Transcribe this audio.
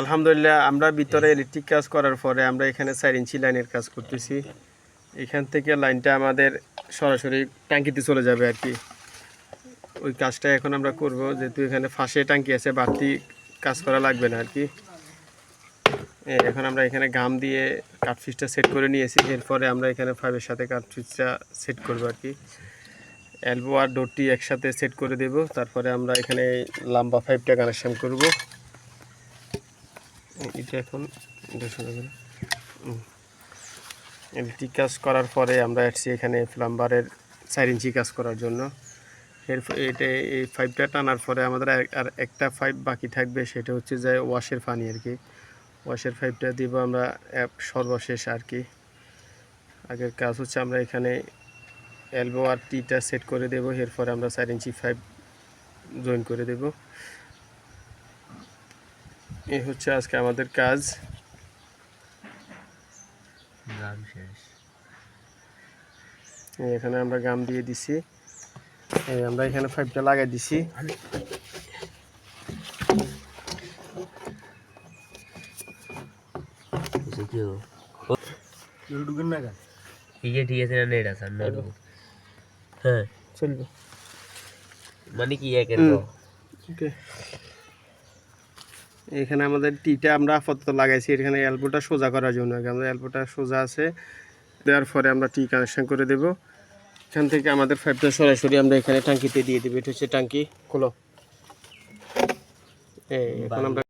আলহামদুলিল্লাহ, আমরা ভিতরে ইলেকট্রিক কাজ করার পরে আমরা এখানে চার ইঞ্চি লাইনের কাজ করতেছি। এখান থেকে লাইনটা আমাদের সরাসরি ট্যাঙ্কিতে চলে যাবে আর কি। ওই কাজটা এখন আমরা করব, যেহেতু এখানে ফাঁসে ট্যাঙ্কি আছে, বাড়তি কাজ করা লাগবে না আর কি। এখন আমরা এখানে গাম দিয়ে কাঠফিসটা সেট করে নিয়েছি, এরপরে আমরা এখানে ফাইভের সাথে কাঠফিসটা সেট করব আর কি। এলবো আর ডোরটি একসাথে সেট করে দেব। তারপরে আমরা এখানে লম্বা ফাইভটা কানেকশন করব। এটা এখন ইলেকট্রিক কাজ করার পরে আমরা আসছি এখানে প্লাম্বারের চার ইঞ্চি কাজ করার জন্য। এর এটা, এই পাইপটা টানার পরে আমাদের আর- একটা পাইপ বাকি থাকবে, সেটা হচ্ছে যে ওয়াশের পানি আর কি। ওয়াশের পাইপটা দিব আমরা এক- সর্বশেষ আর কি। আগের কাজ হচ্ছে আমরা এখানে এলবো আর টিটা সেট করে দেব। এরপরে আমরা চার ইঞ্চি পাইপ জয়েন করে দেব। এই হচ্ছে আজকে আমাদের কাজ। এখানে আমরা গাম দিয়ে দিছি। এই আমরা এখানে পাইপটা লাগাই দিছি। ঠিক আছে ঠিক আছে। হ্যাঁ। চলবে। মানে কি একের হুম। ক? ওকে। এখানে আমাদের টিটা আমরা আপাতত লাগাইছি এখানে এলবোটা সোজা করার জন্য। আমাদের এলবোটা সোজা আছে দেওয়ার পরে আমরা টি কানেকশন করে দেব। এখান থেকে আমাদের পাইপটা সরাসরি আমরা এখানে ট্যাঙ্কিতে দিয়ে দেবো। এটা হচ্ছে ট্যাঙ্কি খোলো। এই এখন আমরা